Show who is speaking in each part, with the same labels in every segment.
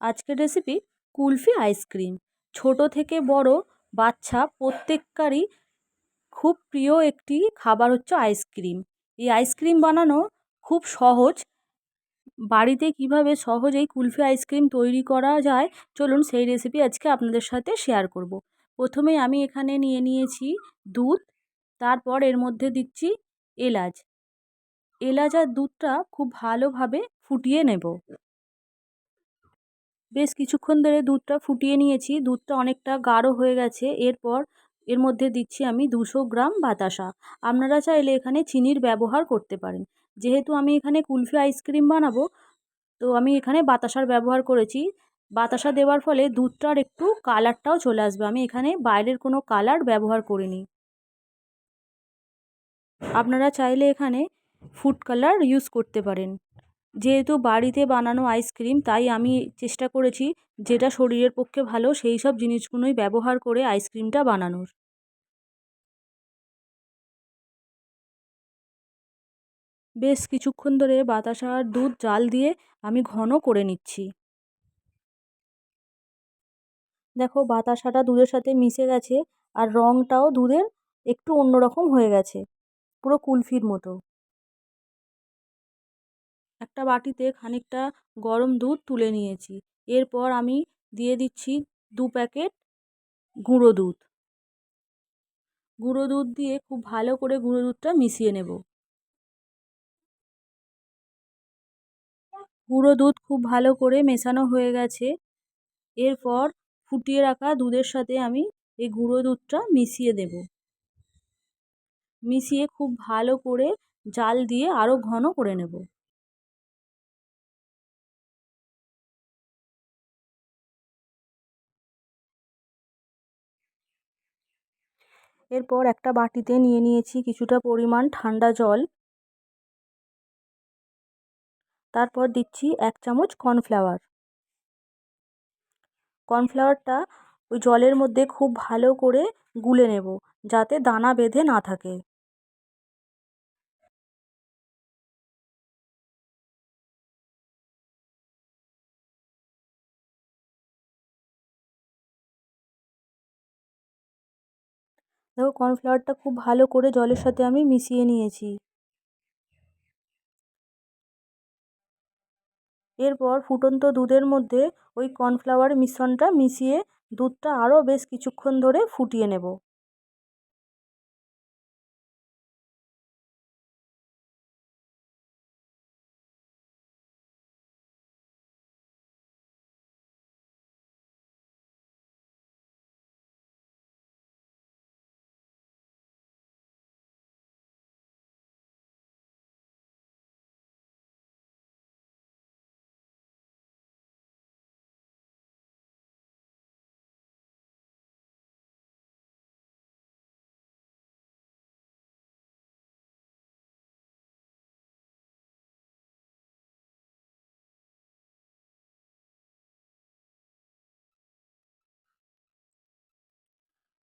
Speaker 1: আজকের recipe kulfi ice cream ছোট থেকে বড় বাচ্চা প্রত্যেককারই খুব প্রিয় একটি খাবার হচ্ছে আইসক্রিম এই আইসক্রিম বানানো খুব সহজ। বাড়িতে কীভাবে সহজেই কুলফি আইসক্রিম তৈরি করা যায়, চলুন সেই রেসিপি আজকে আপনাদের সাথে শেয়ার করব। প্রথমে আমি এখানে নিয়ে নিয়েছি দুধ, তারপর এর মধ্যে দিচ্ছি এলাচ। এলাচ আর দুধটা খুব ভালোভাবে ফুটিয়ে নেব। বেশ কিছুক্ষণ ধরে দুধটা ফুটিয়ে নিয়েছি, দুধটা অনেকটা গাঢ় হয়ে গেছে। এরপর এর মধ্যে দিচ্ছি আমি দুশো গ্রাম বাতাসা। আপনারা চাইলে এখানে চিনির ব্যবহার করতে পারেন। যেহেতু আমি এখানে কুলফি আইসক্রিম বানাবো, তো আমি এখানে বাতাসার ব্যবহার করেছি। বাতাসা দেওয়ার ফলে দুধটার একটু কালারটাও চলে আসবে। আমি এখানে বাইরের কোনো কালার ব্যবহার করিনি। আপনারা চাইলে এখানে ফুড কালার ইউজ করতে পারেন। যেহেতু বাড়িতে বানানো আইসক্রিম তাই আমি চেষ্টা করেছি যেটা শরীরের পক্ষে ভালো, সেই সব জিনিসগুলোই ব্যবহার করে আইসক্রিমটা বানানোর। বেশ কিছুক্ষণ ধরে বাতাসা আর দুধ, জাল দিয়ে আমি ঘন করে নিচ্ছি। দেখো বাতাসাটা দুধের সাথে মিশে গেছে, আর রঙটাও দুধের একটু অন্যরকম হয়ে গেছে, পুরো কুলফির মতো। একটা বাটিতে খানিকটা গরম দুধ তুলে নিয়েছি। এরপর আমি দিয়ে দিচ্ছি দু প্যাকেট গুঁড়ো দুধ। গুঁড়ো দুধ দিয়ে খুব ভালো করে গুঁড়ো দুধটা মিশিয়ে নেব। গুঁড়ো দুধ খুব ভালো করে মেশানো হয়ে গেছে। এরপর ফুটিয়ে রাখা দুধের সাথে আমি এই গুঁড়ো দুধটা মিশিয়ে দেব। মিশিয়ে খুব ভালো করে জাল দিয়ে আরও ঘন করে নেব। এরপর একটা বাটিতে নিয়ে নিয়েছি কিছুটা পরিমাণ ঠান্ডা জল। তারপর দিচ্ছি এক চামচ কর্নফ্লাওয়ার। কর্নফ্লাওয়ারটা ওই জলের মধ্যে খুব ভালো করে গুলে নেব, যাতে দানা বেঁধে না থাকে। দেখো কর্নফ্লাওয়ারটা খুব ভালো করে জলের সাথে আমি মিশিয়ে নিয়েছি। এরপর ফুটন্ত দুধের মধ্যে ওই কর্নফ্লাওয়ার মিশ্রণটা মিশিয়ে দুধটা আরও বেশ কিছুক্ষণ ধরে ফুটিয়ে নেব।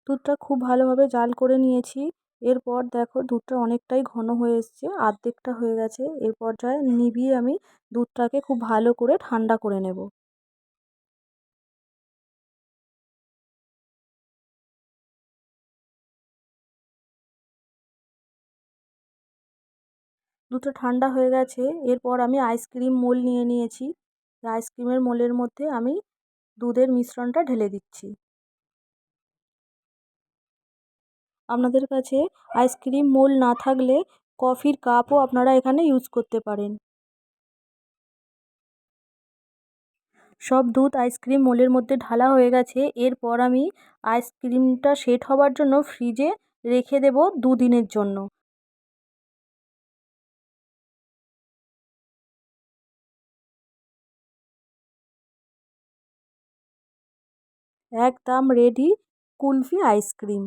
Speaker 1: দুধটা খুব ভালোভাবে জাল করে নিয়েছি। এরপর দেখো দুধটা অনেকটাই ঘন হয়ে এসছে, আর্ধেকটা হয়ে গেছে। এর পর্যায়ে নিভিয়ে আমি দুধটাকে খুব ভালো করে ঠান্ডা করে নেব। দুধটা ঠান্ডা হয়ে গেছে। এরপর আমি আইসক্রিম মোল নিয়ে নিয়েছি। আইসক্রিমের মোলের মধ্যে আমি দুধের মিশ্রণটা ঢেলে দিচ্ছি। আপনাদের কাছে আইসক্রিম মোল না থাকলে কফির কাপও আপনারা এখানে ইউজ করতে পারেন। সব দুধ আইসক্রিম মোলের মধ্যে ঢালা হয়ে গেছে। এরপর আমি আইসক্রিমটা সেট হওয়ার জন্য ফ্রিজে রেখে দেব দুদিনের জন্য। একদম রেডি কুলফি আইসক্রিম।